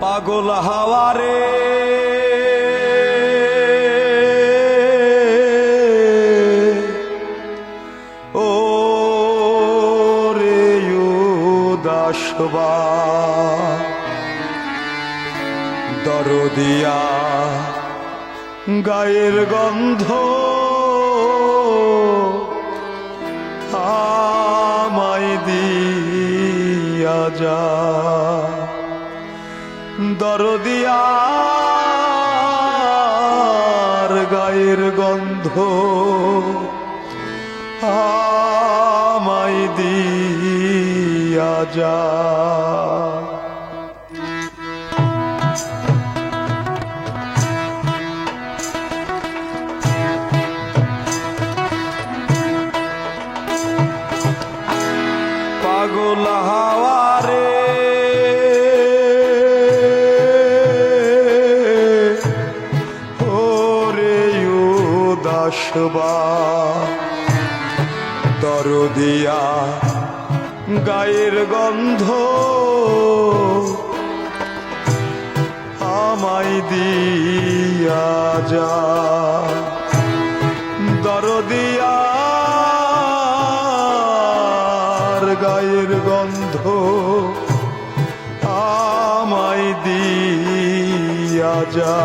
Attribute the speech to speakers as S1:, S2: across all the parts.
S1: পাগল হাওয়ারে ও রে দাসবা দরদিয়া গায়ের গন্ধ। আমায় দিয়া যা। দরদিয়ার গায়ের গন্ধ আমায় দিয়া যা। দাসবা দরদিয়া গায়ের গন্ধ আমায় দিয়া যা। দরদিয়ার গায়ের গন্ধ আমায় দিয়া যা।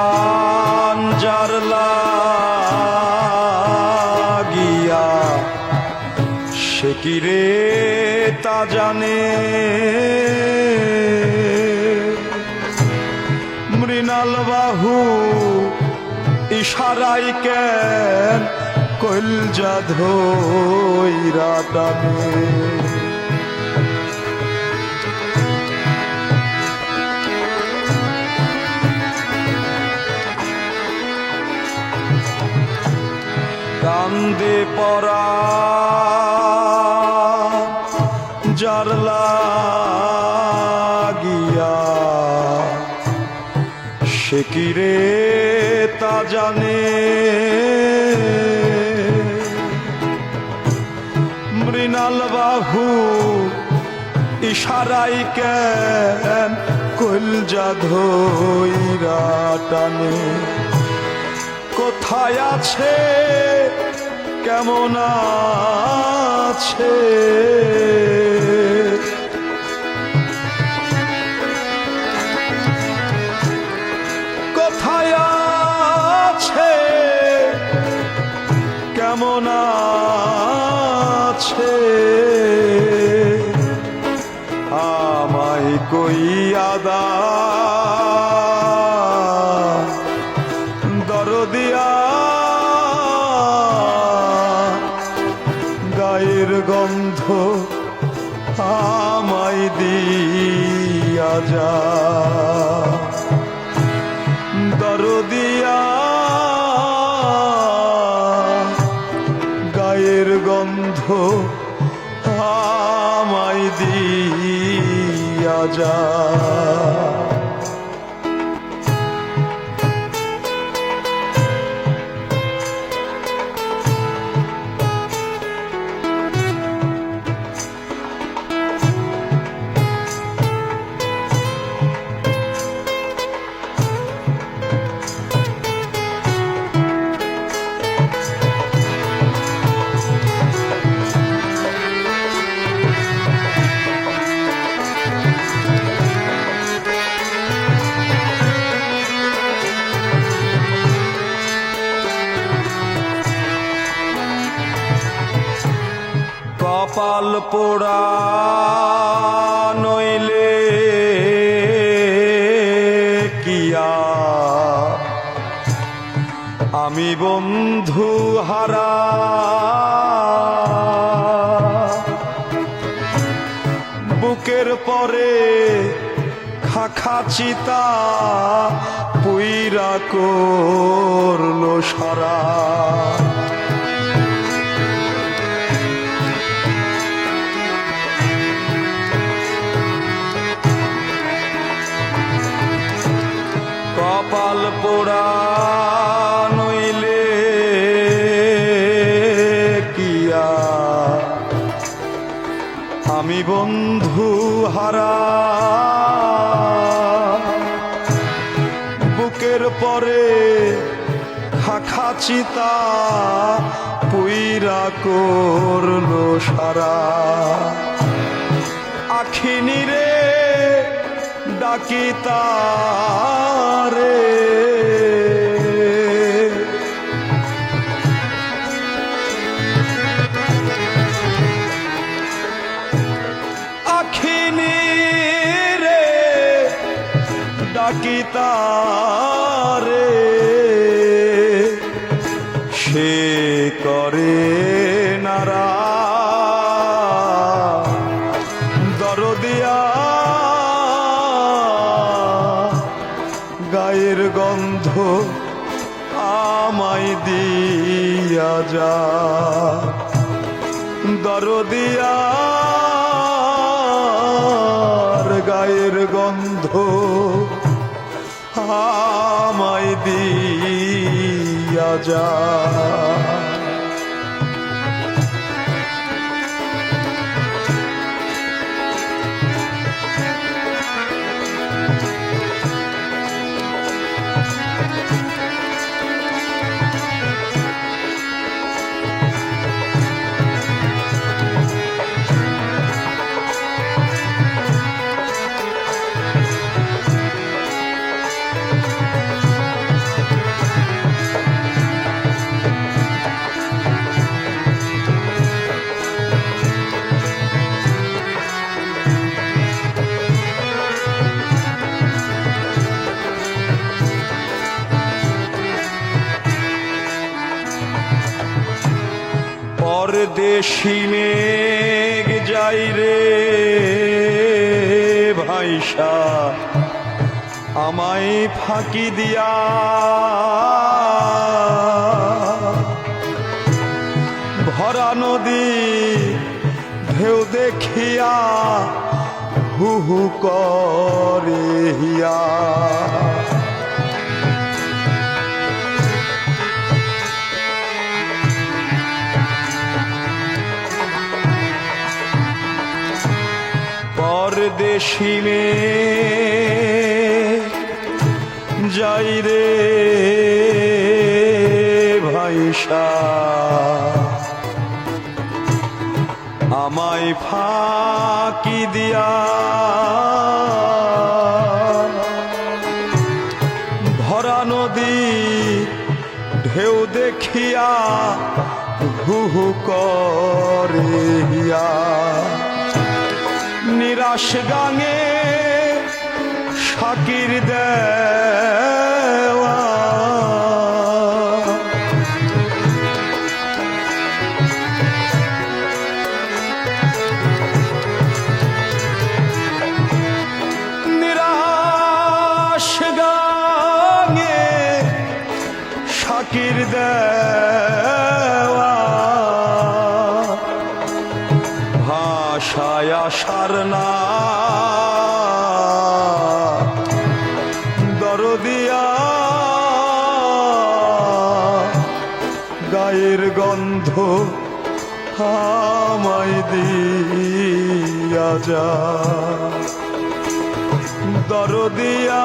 S1: পরাণ যার লাগিয়া, সে কি রে তা জানে? মৃণাল বাহু ইশারাই কেন কলজা ধৈরা টানে? কান্দে পরা। যার লাগিয়া সে কি রে তা জানে। মৃণাল বাহু ইশারাই কেন কলজা ধৈরা টানে। কোথায় আছে কেমন আছে? কোথায় কেমন আছে? আমায় কইয়াদা যা দরদিয়া গায়ের গন্ধ আমায় দিয়া যা আমি বন্ধু হারা। বুকের পরে খাখা চিতা পুইরা করল সারা। আমি বন্ধু হারা। বুকের পরে খাখা চিতা পুইরা করল সারা। আখিনী রে ডাকিতা তারে। তারে সে করে নারা দরদিয়া গায়ের গন্ধ আমায় দিয়া যা। দরদিয়া গায়ের গন্ধ আমায় দিয়া যা। মেঘ যাই রে ভাইসা আমায় ফাঁকি দিয়া। ভরা নদী ঢেউ দেখিয়া হু হু পরদেশি মে যাই রে ভাইসা আমায় ফাঁকি দিয়া। ভরা নদী ঢেউ দেখিয়া হু হু করে নিরাশ গাঙে fakirde গায়ের গন্ধ আমায় দিয়া যা। দরদিয়া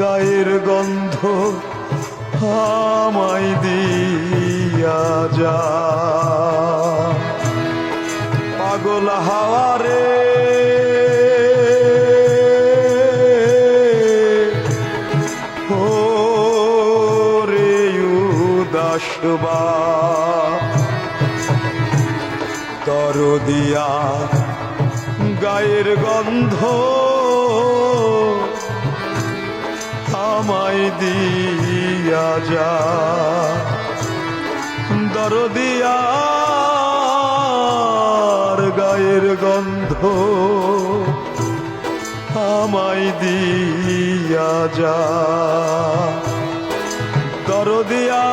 S1: গায়ের গন্ধ আমায় দিয়া যা। দরদিয়া গায়ের গন্ধ আমায় দিয়া যা। দরদিয়ার গায়ের গন্ধ আমায় দিয়া যা। দরদিয়া